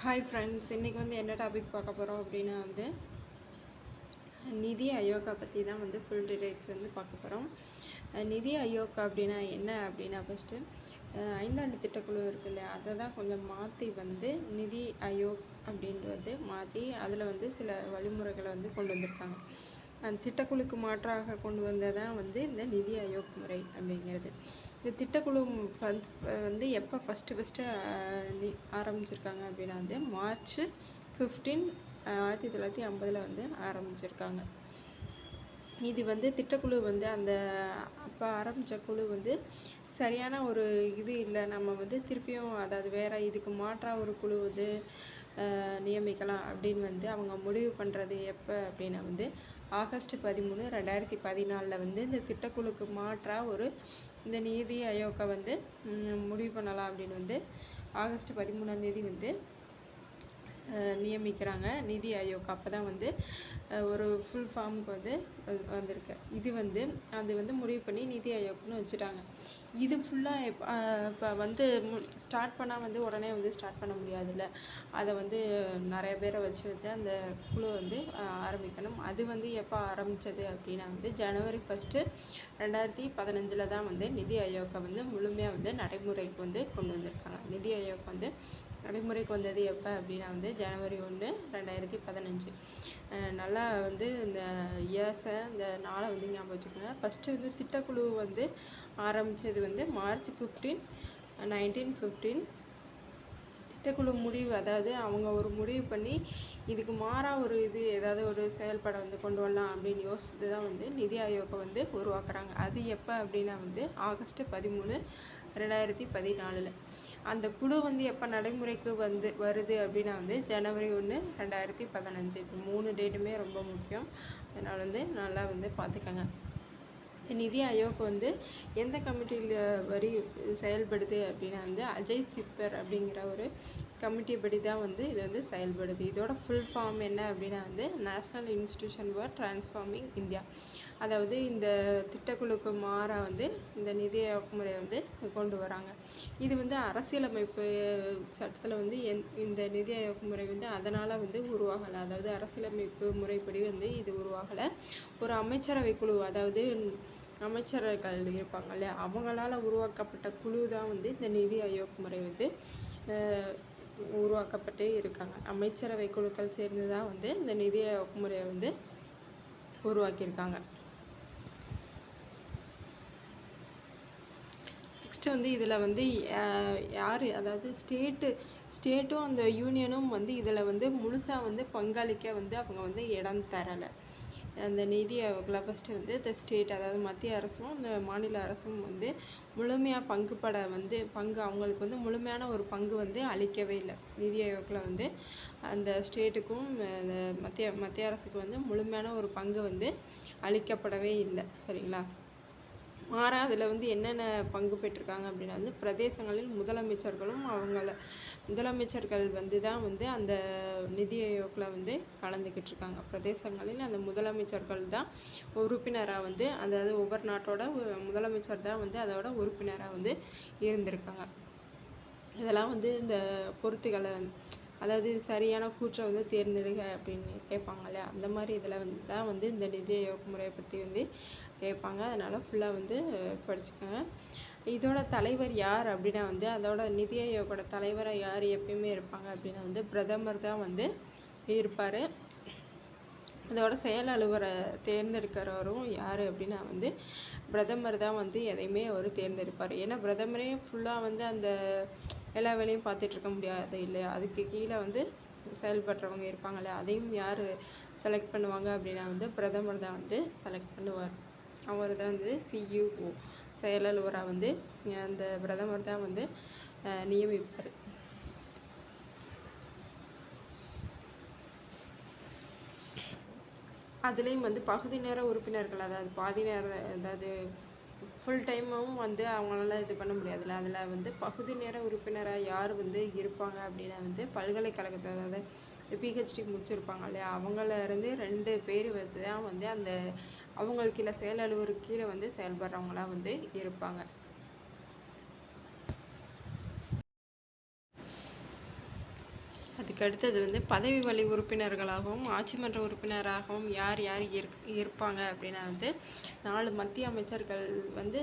Hi friends இன்றைக்கி வந்து என்ன டாபிக் பார்க்க போகிறோம் அப்படின்னா வந்து நிதி அயோகா பற்றி தான் வந்து ஃபுல் டீடைல்ஸ் வந்து பார்க்க போகிறோம் நிதி அயோகா அப்படின்னா என்ன அப்படின்னா ஃபஸ்ட்டு ஐந்தாண்டு திட்டக்குழு இருக்கு இல்லையா? அதை தான் கொஞ்சம் மாற்றி வந்து நிதி அயோக் அப்படின்றது மாற்றி அதில் வந்து சில வழிமுறைகளை வந்து கொண்டு வந்திருக்காங்க. அந்த திட்டக்குழுக்கு மாற்றாக கொண்டு வந்ததான் வந்து இந்த நிதி ஆயோக் முறை அப்படிங்கிறது. இந்த திட்டக்குழு வந்து வந்து எப்போ ஃபஸ்ட்டு ஃபஸ்ட்டு ஆரம்பிச்சிருக்காங்க அப்படின்னா வந்து மார்ச் ஃபிஃப்டீன் ஆயிரத்தி தொள்ளாயிரத்தி ஐம்பதில் வந்து ஆரம்பிச்சிருக்காங்க. இது வந்து திட்டக்குழு வந்து அந்த அப்போ ஆரம்பித்த குழு வந்து சரியான ஒரு இது இல்லை. நம்ம வந்து திருப்பியும் அதாவது வேறு இதுக்கு மாற்றாக ஒரு குழு வந்து நியமிக்கலாம் அப்படின்னு வந்து அவங்க முடிவு பண்ணுறது எப்போ அப்படின்னா வந்து ஆகஸ்ட் பதிமூணு ரெண்டாயிரத்தி பதினாலில் வந்து இந்த திட்டக்குழுக்கு மாற்றாக ஒரு இந்த நிதி ஆயோக்கை வந்து முடிவு பண்ணலாம் அப்படின்னு வந்து ஆகஸ்ட் பதிமூணாந்தேதி வந்து நியமிக்கிறாங்க. நிதி ஆயோக் அப்போ தான் வந்து ஒரு ஃபுல் ஃபார்முக்கு வந்து வந்திருக்கு. இது வந்து அது வந்து முடிவு பண்ணி நிதி ஆயோக்னு வச்சுட்டாங்க. இது ஃபுல்லாக இப்போ இப்போ வந்து ஸ்டார்ட் பண்ணால் வந்து உடனே வந்து ஸ்டார்ட் பண்ண முடியாதுல்ல. அதை வந்து நிறைய பேரை வச்சு வந்து அந்த குழு வந்து ஆரம்பிக்கணும். அது வந்து எப்போ ஆரம்பித்தது அப்படின்னா வந்து ஜனவரி ஃபஸ்ட்டு ரெண்டாயிரத்தி பதினஞ்சில் தான் வந்து நிதி ஆயோக்கை வந்து முழுமையாக வந்து நடைமுறைக்கு வந்து கொண்டு வந்திருக்காங்க. நிதி ஆயோக் வந்து நடைமுறைக்கு வந்தது எப்போ அப்படின்னா வந்து ஜனவரி ஒன்று ரெண்டாயிரத்தி பதினஞ்சு. நல்ல நல்லா வந்து இந்த இயர்ஸை இந்த நாளை வந்து ஞாபகம் வச்சுக்கோங்க. ஃபஸ்ட்டு வந்து திட்டக்குழு வந்து ஆரம்பித்தது வந்து மார்ச் ஃபிஃப்டீன் நைன்டீன் ஃபிஃப்டீன் திட்டக்குழு முடிவு அதாவது அவங்க ஒரு முடிவு பண்ணி இதுக்கு மாறாக ஒரு இது ஏதாவது ஒரு செயல்பாடை வந்து கொண்டு வரலாம் அப்படின்னு யோசித்து தான் வந்து நிதி ஆயோக்கை வந்து உருவாக்குறாங்க. அது எப்போ அப்படின்னா வந்து ஆகஸ்ட் பதிமூணு ரெண்டாயிரத்தி பதினாலில். அந்த குழு வந்து எப்போ நடைமுறைக்கு வந்து வருது அப்படின்னா வந்து ஜனவரி ஒன்று ரெண்டாயிரத்தி பதினஞ்சு. இது மூணு டேட்டுமே ரொம்ப முக்கியம். அதனால் வந்து நல்லா வந்து பார்த்துக்கங்க. நிதி ஆயோக் வந்து எந்த கமிட்டியில் வரி செயல்படுது அப்படின்னா வந்து அஜய் சிப்பர் அப்படிங்கிற ஒரு கமிட்டி படி தான் வந்து இது வந்து செயல்படுது. இதோட ஃபுல் ஃபார்ம் என்ன அப்படின்னா வந்து national institution for transforming India அதாவது இந்த திட்டக்குழுக்கு மாறாக வந்து இந்த நிதி ஆயோக் முறையை வந்து கொண்டு வராங்க. இது வந்து அரசியலமைப்பு சட்டத்தில் வந்து என் இந்த நிதி ஆயோக் முறை வந்து அதனால் வந்து உருவாகலை. அதாவது அரசியலமைப்பு முறைப்படி வந்து இது உருவாகலை. ஒரு அமைச்சரவை குழு அதாவது அமைச்சர்கள் இருப்பாங்க இல்லையா அவங்களால உருவாக்கப்பட்ட குழு தான் வந்து இந்த நிதி ஆயோக் முறை வந்து உருவாக்கப்பட்டு இருக்காங்க. அமைச்சரவை குழுக்கள் சேர்ந்து தான் வந்து இந்த நிதி முறையை வந்து உருவாக்கியிருக்காங்க. நெக்ஸ்ட்டு வந்து இதில் வந்து யார்? அதாவது ஸ்டேட்டு ஸ்டேட்டும் அந்த யூனியனும் வந்து இதில் வந்து முழுசாக வந்து பங்களிக்க வந்து அவங்க வந்து இடம் தரலை. அந்த நிதி ஆயோக்கில் ஃபஸ்ட்டு வந்து இந்த ஸ்டேட் அதாவது மத்திய அரசும் இந்த மாநில அரசும் வந்து முழுமையாக பங்குப்பட வந்து பங்கு அவங்களுக்கு வந்து முழுமையான ஒரு பங்கு வந்து அளிக்கவே இல்லை. நிதி ஆயோக்கில் வந்து அந்த ஸ்டேட்டுக்கும் மத்திய மத்திய அரசுக்கு வந்து முழுமையான ஒரு பங்கு வந்து அளிக்கப்படவே இல்லை. சரிங்களா? மாறாக அதில் வந்து என்னென்ன பங்கு பெற்றிருக்காங்க அப்படின்னா வந்து பிரதேசங்களில் முதலமைச்சர்களும் அவங்கள முதலமைச்சர்கள் வந்து தான் வந்து அந்த நிதி ஆயோக்கில் வந்து கலந்துக்கிட்டு இருக்காங்க. பிரதேசங்களில் அந்த முதலமைச்சர்கள் தான் உறுப்பினராக வந்து அதாவது ஒவ்வொரு நாட்டோட முதலமைச்சர் தான் வந்து அதோட உறுப்பினராக வந்து இருந்திருக்காங்க. இதெல்லாம் வந்து இந்த பொருத்துகளை அதாவது சரியான கூற்றை வந்து தேர்ந்தெடுக்க அப்படின்னு கேட்பாங்க இல்லையா? அந்த மாதிரி இதில் வந்து தான் வந்து இந்த நிதி முறையை பற்றி வந்து கேட்பாங்க. அதனால் ஃபுல்லாக வந்து படிச்சுக்கோங்க. இதோட தலைவர் யார் அப்படின்னா வந்து அதோட நிதி ஆயோகோட தலைவராக யார் எப்பயுமே இருப்பாங்க அப்படின்னா வந்து பிரதமர் தான் வந்து இருப்பார். அதோட செயல் அலுவலரை தேர்ந்தெடுக்கிறவரும் யார் அப்படின்னா வந்து பிரதமர் தான் வந்து எதையுமே அவர் தேர்ந்தெடுப்பார். ஏன்னா பிரதமரே ஃபுல்லாக வந்து அந்த எல்லா வேலையும் பார்த்துட்ருக்க முடியாது இல்லையா? அதுக்கு கீழே வந்து செயல்படுறவங்க இருப்பாங்களே அதையும் யார் செலக்ட் பண்ணுவாங்க அப்படின்னா வந்து பிரதமர் தான் வந்து செலக்ட் பண்ணுவார். அவர் தான் வந்து சிஇஓ செயலலுவராக வந்து அந்த பிரதமர் தான் வந்து நியமிப்பார். அதுலேயும் வந்து பகுதி நேர உறுப்பினர்கள் அதாவது பாதி நேர அதாவது ஃபுல் டைமும் வந்து அவங்களால இது பண்ண முடியாதுல்ல. அதில் வந்து பகுதி நேர உறுப்பினராக யார் வந்து இருப்பாங்க அப்படின்னா வந்து பல்கலைக்கழகத்தை அதாவது பிஹெச்டி முடிச்சிருப்பாங்க இல்லையா? அவங்கள இருந்து ரெண்டு பேர் வந்து தான் வந்து அந்த அவங்களுக்கு கீழே செயல் அலுவலர் கீழே வந்து செயல்படுறவங்களாம் வந்து இருப்பாங்க. அதுக்கடுத்தது அடுத்தது வந்து பதவி வழி உறுப்பினர்களாகவும் ஆட்சி மன்ற உறுப்பினராகவும் யார் யார் இருக் இருப்பாங்க அப்படின்னா வந்து நாலு மத்திய அமைச்சர்கள் வந்து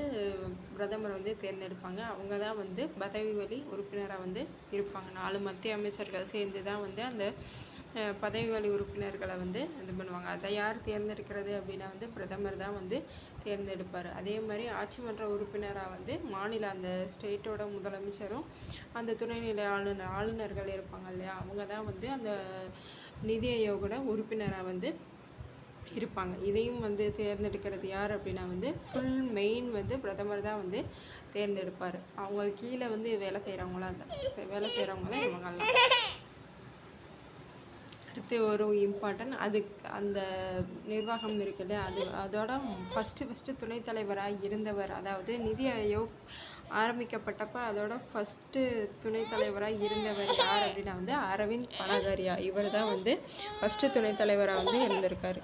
பிரதமர் வந்து தேர்ந்தெடுப்பாங்க. அவங்க தான் வந்து பதவி வழி உறுப்பினராக வந்து இருப்பாங்க. நாலு மத்திய அமைச்சர்கள் சேர்ந்து தான் வந்து அந்த பதவி வழி உறுப்பினர்களை வந்து இது பண்ணுவாங்க. அதை யார் தேர்ந்தெடுக்கிறது அப்படின்னா வந்து பிரதமர் தான் வந்து தேர்ந்தெடுப்பார். அதே மாதிரி ஆட்சி மன்ற உறுப்பினராக வந்து மாநில அந்த ஸ்டேட்டோட முதலமைச்சரும் அந்த துணைநிலை ஆளுநர் ஆளுநர்கள் இருப்பாங்க இல்லையா? அவங்க தான் வந்து அந்த நிதி ஆயோகோட உறுப்பினராக வந்து இருப்பாங்க. இதையும் வந்து தேர்ந்தெடுக்கிறது யார் அப்படின்னா வந்து ஃபுல் மெயின் வந்து பிரதமர் தான் வந்து தேர்ந்தெடுப்பார். அவங்க கீழே வந்து வேலை செய்கிறவங்களாம் அந்த வேலை செய்கிறவங்க தான் இவங்கெல்லாம். அடுத்து ஒரு இம்பார்ட்டன்ட் அதுக்கு அந்த நிர்வாகம் இருக்குல்ல அது அதோட ஃபஸ்ட்டு ஃபஸ்ட்டு துணைத் தலைவராக இருந்தவர் அதாவது நிதி ஆயோக் ஆரம்பிக்கப்பட்டப்ப அதோட ஃபஸ்ட்டு துணைத் தலைவராக இருந்தவர் யார் அப்படின்னா வந்து அரவிந்த் பனகாரியா. இவர் தான் வந்து ஃபஸ்ட்டு துணைத் தலைவராக வந்து இருந்திருக்காரு.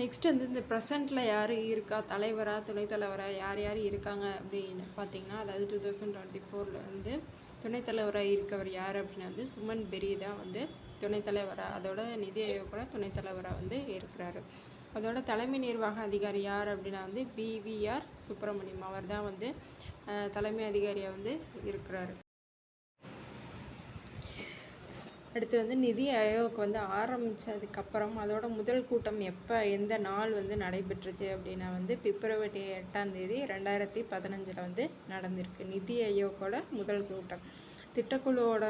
நெக்ஸ்ட் வந்து இந்த ப்ரெசண்ட்டில் யார் இருக்கா? தலைவராக துணைத் தலைவராக யார் யார் இருக்காங்க அப்படின்னு பார்த்தீங்கன்னா அதாவது டூ தௌசண்ட் டுவெண்ட்டி ஃபோரில் வந்து துணைத் தலைவராக இருக்கவர் யார் அப்படின்னா வந்து சுமன் பெரி தான் வந்து துணைத் தலைவராக அதோட நிதி ஆயோகோட துணைத் தலைவராக வந்து இருக்கிறாரு. அதோட தலைமை நிர்வாக அதிகாரி யார் அப்படின்னா வந்து பிவிஆர் சுப்பிரமணியம். அவர் தான் வந்து தலைமை அதிகாரியாக வந்து இருக்கிறாரு. அடுத்து வந்து நிதி ஆயோக் வந்து ஆரம்பித்ததுக்கப்புறம் அதோட முதல் கூட்டம் எப்போ எந்த நாள் வந்து நடைபெற்றுச்சு அப்படின்னா வந்து பிப்ரவரி எட்டாம் தேதி ரெண்டாயிரத்தி பதினஞ்சில் வந்து நடந்திருக்கு. நிதி ஆயோக்கோட முதல் கூட்டம். திட்டக்குழுவோட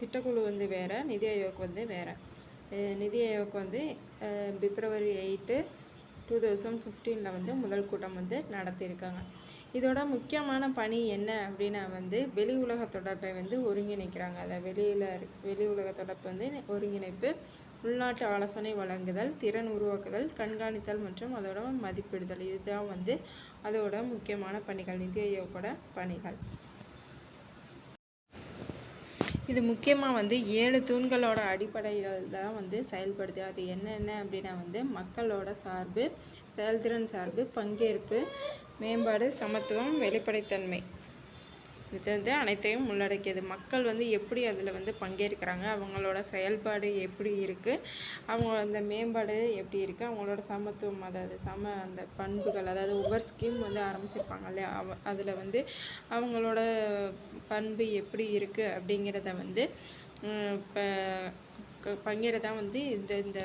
திட்டக்குழு வந்து வேறு நிதி ஆயோக் வந்து வேறு. நிதி ஆயோக் வந்து பிப்ரவரி எயிட்டு டூ தௌசண்ட் ஃபிஃப்டீனில் வந்து முதல் கூட்டம் வந்து நடத்தியிருக்காங்க. இதோட முக்கியமான பணி என்ன அப்படின்னா வந்து வெளி உலக தொடர்பை வந்து ஒருங்கிணைக்கிறாங்க. அதை வெளியில் வெளி உலக தொடர்பு வந்து ஒருங்கிணைப்பு உள்நாட்டு ஆலோசனை வழங்குதல் திறன் உருவாக்குதல் கண்காணித்தல் மற்றும் அதோட மதிப்பிடுதல். இதுதான் வந்து அதோட முக்கியமான பணிகள் நிதி ஆயோகோட பணிகள். இது முக்கியமாக வந்து ஏழு தூண்களோட அடிப்படையில் தான் வந்து செயல்படுது. அது என்னென்ன அப்படின்னா வந்து மக்களோட சார்பு செயல்திறன் சார்பு பங்கேற்பு மேம்பாடு சமத்துவம் வெளிப்படைத்தன்மை. இது வந்து அனைத்தையும் உள்ளடக்கியது. மக்கள் வந்து எப்படி அதில் வந்து பங்கேற்கிறாங்க அவங்களோட செயல்பாடு எப்படி இருக்குது அவங்க அந்த மேம்பாடு எப்படி இருக்குது அவங்களோட சமத்துவம் அதாவது சம அந்த பண்புகள் அதாவது ஒவ்வொரு ஸ்கீம் வந்து ஆரம்பிச்சிருப்பாங்க இல்லையா? அவ அதில் வந்து அவங்களோட பண்பு எப்படி இருக்குது அப்படிங்கிறத வந்து இப்போ பங்கேறதான் வந்து இந்த இந்த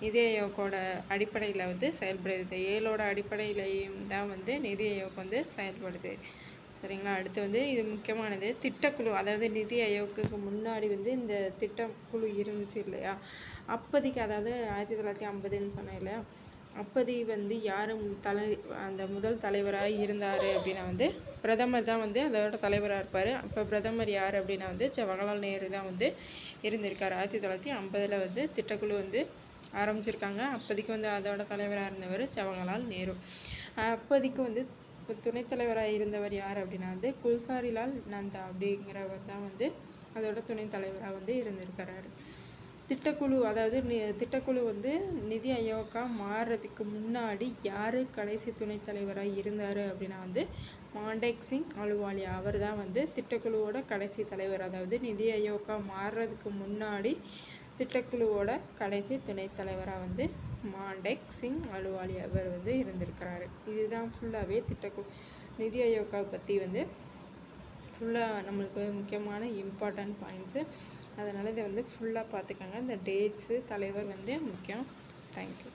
நிதி ஆயோக்கோட அடிப்படையில் வந்து செயல்படுது. இந்த ஏழோட அடிப்படையிலையும் தான் வந்து நிதி ஆயோக் வந்து செயல்படுது. சரிங்களா? அடுத்து வந்து இது முக்கியமானது திட்டக்குழு. அதாவது நிதி ஆயோக்குக்கு முன்னாடி வந்து இந்த திட்டக்குழு இருந்துச்சு இல்லையா? அப்போதைக்கு அதாவது ஆயிரத்தி தொள்ளாயிரத்தி ஐம்பதுன்னு சொன்னேன் இல்லையா? அப்போதி வந்து யார் தலை அந்த முதல் தலைவராக இருந்தார் அப்படின்னா வந்து பிரதமர் தான் வந்து அதோட தலைவராக இருப்பார். அப்போ பிரதமர் யார் அப்படின்னா வந்து ஜவஹர்லால் நேரு தான் வந்து இருந்திருக்கார். ஆயிரத்தி தொள்ளாயிரத்தி ஐம்பதில் வந்து திட்டக்குழு வந்து ஆரம்பிச்சிருக்காங்க. அப்போதைக்கு வந்து அதோட தலைவராக இருந்தவர் ஜவஹர்லால் நேரு. அப்போதைக்கு வந்து இப்போ துணைத் தலைவராக இருந்தவர் யார் அப்படின்னா வந்து குல்சாரிலால் நந்தா அப்படிங்கிறவர் தான் வந்து அதோட துணைத் தலைவராக வந்து இருந்திருக்கிறாரு. திட்டக்குழு அதாவது நி- திட்டக்குழு வந்து நிதி ஆயோக்கா மாறுறதுக்கு முன்னாடி யார் கடைசி துணைத் தலைவராக இருந்தார் அப்படின்னா வந்து மாண்டேக் சிங் அலுவாலியா அவர் தான் வந்து திட்டக்குழுவோட கடைசி தலைவர். அதாவது நிதி ஆயோக்கா மாறுறதுக்கு முன்னாடி திட்டக்குழுவோட கடைசி துணைத் தலைவராக வந்து மாண்டேக் சிங் அலுவாலியா அவர் வந்து இருந்திருக்கிறாரு. இதுதான் ஃபுல்லாகவே திட்டக்குழு நிதி ஆயோக்கா பற்றி வந்து ஃபுல்லாக நம்மளுக்கு முக்கியமான இம்பார்ட்டன்ட் பாயிண்ட்ஸு அதனால் இதை வந்து ஃபுல்லாக பார்த்துக்கோங்க. இந்த டேட்ஸு தலைவர் வந்து முக்கியம். தேங்க்யூ